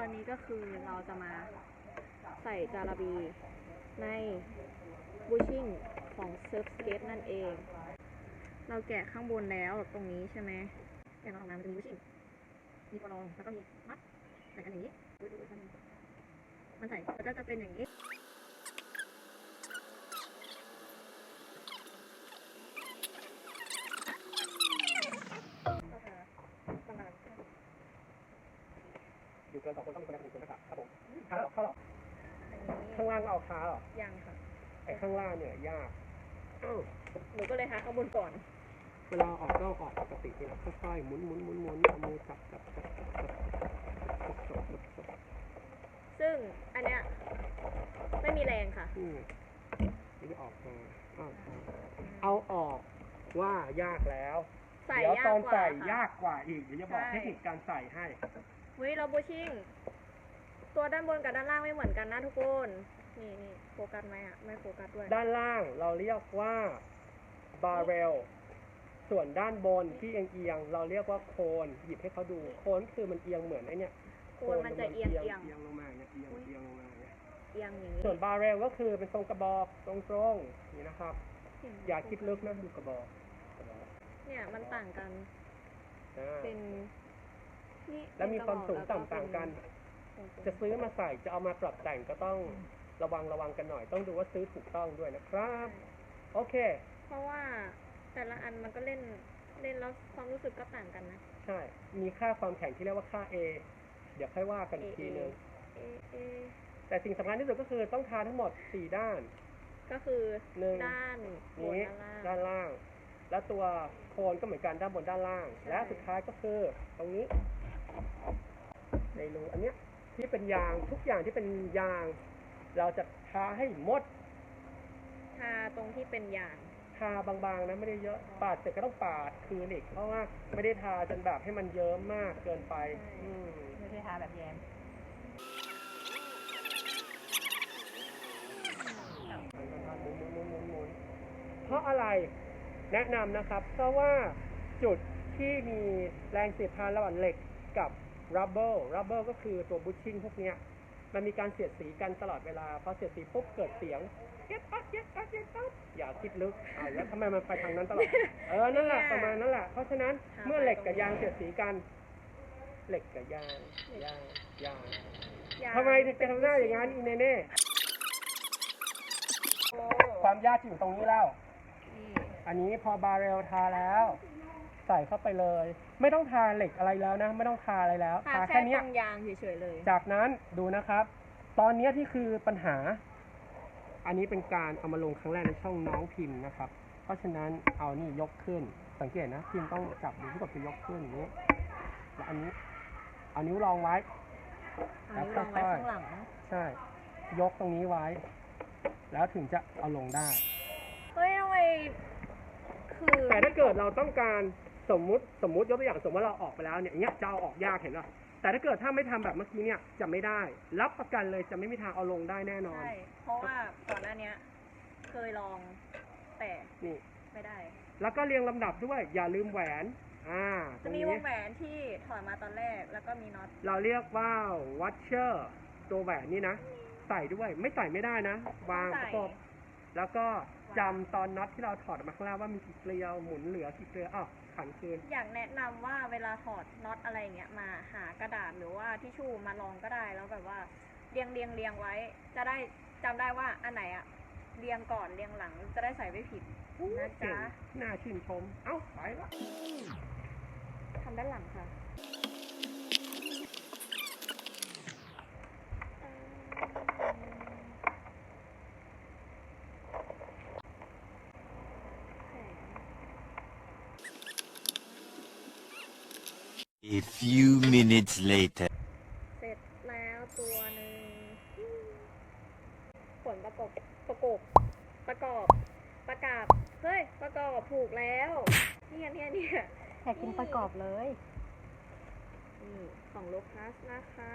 ตอนนี้ก็คือเราจะมาใส่จาระบีในบูชิ่งของเซิร์ฟสเก็ตนั่นเอง เราแกะข้างบนแล้วตรงนี้ใช่ไหมแกะออกมามันจะมีบูชิ่งมีกระรองแล้วก็มีมัดใส่กันอย่างนี้มันใส่ก็จะเป็นอย่างนี้ กินสองคนต้องคนใดคนหนึ่งคนนะครับครับผมขาหรอกขาหรอข้างล่างก็เอาขาหรอยังค่ะไอข้างล่างเนี่ยยากหนูก็เลยหาข้างบนก่อน เวลาออกก็ออกปกติเนี่ยค่อยๆหมุนหมุนหมุนหมุนเอามือจับจับจับจับจับจับซึ่งอันเนี้ยไม่มีแรงค่ะนี่ออกมาเอาออกว่ายากแล้ว เดี๋ยวตอนใส่ยากกว่าอีก เดี๋ยวจะบอกเทคนิคการใส่ให้ เฮ้ยเราบูชิ่ง ตัวด้านบนกับด้านล่างไม่เหมือนกันนะทุกคน นี่นี่โฟกัสไหมอะไม่โฟกัสด้วย ด้านล่างเราเรียกว่าบาร์เรล ส่วนด้านบนที่เอียงๆเราเรียกว่าโคน หยิบให้เขาดู โคนคือมันเอียงเหมือนไอ้เนี่ยโคนมันจะเอียงเอียงเอียงลงมาเนี่ยเอียงเอียงลงมาเนี่ยเอียงอย่างนี้ส่วนบาร์เรลก็คือเป็นทรงกระบอกตรงๆนี่นะครับ อย่าคิดลึกนะดูกระบอกกระบอกเนี่ยมันต่างกัน อ่าเป็นนี่ แล้วมีความสูงเป็นกระบอกต่ำต่างกันแล้วก็จะซื้อมาใส่จะเอามาปรับแต่งก็ต้องระวังระวังกันหน่อย ต้องดูว่าซื้อถูกต้องด้วยนะครับ โอเค เพราะว่าแต่ละอันมันก็เล่นเล่นแล้วความรู้สึกก็ต่างกันนะ ใช่ มีค่าความแข็งที่เรียกว่าค่า A เดี๋ยวค่อยว่ากันอีกทีนึงเอะเอะแต่สิ่งสำคัญที่สุดก็คือต้องทาทั้งหมด4ด้าน ก็คือหนึ่งด้านบนนี้ด้านล่างด้านล่าง และตัวโคนก็เหมือนกันด้านบนด้านล่างใช่และสุดท้ายก็คือตรงนี้ ในรูอันเนี้ยที่เป็นยางทุกอย่างที่เป็นยาง เราจะทาให้หมดทาตรงที่เป็นยาง ทาบางๆนะไม่ได้เยอะปาดเสร็จก็ต้องปาดคืนอีกเพราะว่าไม่ได้ทาจนแบบให้มันเยิ้มมากเกินไปใช่อืมไม่ใช่ทาแบบแยมเพราะอะไรแนะนำนะครับ เพราะว่าจุดที่มีแรงเสียดทานระหว่างเหล็ก กับ rubber rubber ก็คือตัวบูชชิ่งพวกเนี้ยมันมีการเสียดสีกันตลอดเวลา พอเสียดสีปุ๊บเกิดเสียงเย็ดปั๊ดเย็ดปั๊ดเย็ดปั๊ดอย่าคิดลึกอ่าแล้วทำไมมันไปทางนั้นตลอด เออ นั่นแหละประมาณนั้นแหละ เพราะฉะนั้นเมื่อเหล็กกับยางเสียดสีกัน เหล็กกับยาง ยาง ยางยางทำไมถึงจะทำหน้าอย่างนั้นอีเนเน่โอ้ความยากอยู่ตรงนี้แล้วนี่อันนี้พอบาร์เรลทาแล้ว ใส่เข้าไปเลย ไม่ต้องทาเหล็กอะไรแล้วนะ ไม่ต้องทาอะไรแล้วทาทาแค่แค่ตเนี้ยรงยางเฉยๆเลย จากนั้นดูนะครับ ตอนเนี้ยที่คือปัญหา อันนี้เป็นการเอามาลงครั้งแรกในช่องน้องพิมพ์นะครับ เพราะฉะนั้นเอานี่ยกขึ้น สังเกตนะพิมพ์ต้องจับดูที่กดจะยกขึ้นอย่างนี้แล้วอันนี้เอานิ้วรองไว้อันนี้วางไว้ข้างหลังใช่ ยกตรงนี้ไว้ แล้วถึงจะเอาลงได้เฮ้ยทำไมคือแต่ถ้าเกิดเราต้องการ สมมุติสมมุติยกตัวอย่างสมมติว่าเราออกไปแล้วเนี่ยอย่างเงี้ยจะเอาออกยากเห็นป่ะแต่ถ้าเกิดถ้าไม่ทำแบบเมื่อกี้เนี่ยจะไม่ได้ รับประกันเลยจะไม่มีทางเอาลงได้แน่นอนใช่เพราะว่าก่อนหน้าเนี้ยเคยลองแต่นี่ไม่ได้ แล้วก็เรียงลำดับด้วย อย่าลืมแหวนอ่าตรจะงมีนี้วงแหวนที่ถอดมาตอนแรกแล้วก็มีน็อตเราเรียกว่าวัชเชอร์ตัวแหวนนี่นะใส่ด้วยไม่ใส่ไม่ได้นะ วางใส่ประกบ แล้วก็จำตอนน็อตที่เราถอดออกมาข้างล่างว่ามีกี่เกลียวหมุนเหลือกี่เกลียวอ้าวขันคืน อยากแนะนำว่าเวลาถอดน็อตอะไรเงี้ยมาหากระดาษหรือว่าทิชชู่มาลองก็ได้แล้วแบบว่าเรียงเรียงเรียงไว้ จะได้จำได้ว่าอันไหนอะเรียงก่อนเรียงหลังจะได้ใส่ไม่ผิดนะเก่งจ๊ะน่าชื่นชม เอ้าไปละ ทำด้านหลังค่ะ A few minutes later. เสร็จแล้วตัวหนึ่งผลประกอบประกบประกอบ ประกาศเฮ้ย ประกอบผูกแล้ว เนี่ยเนี่ยเนี่ยอยากกินประกอบเลย นี่ของโลคัสนะคะ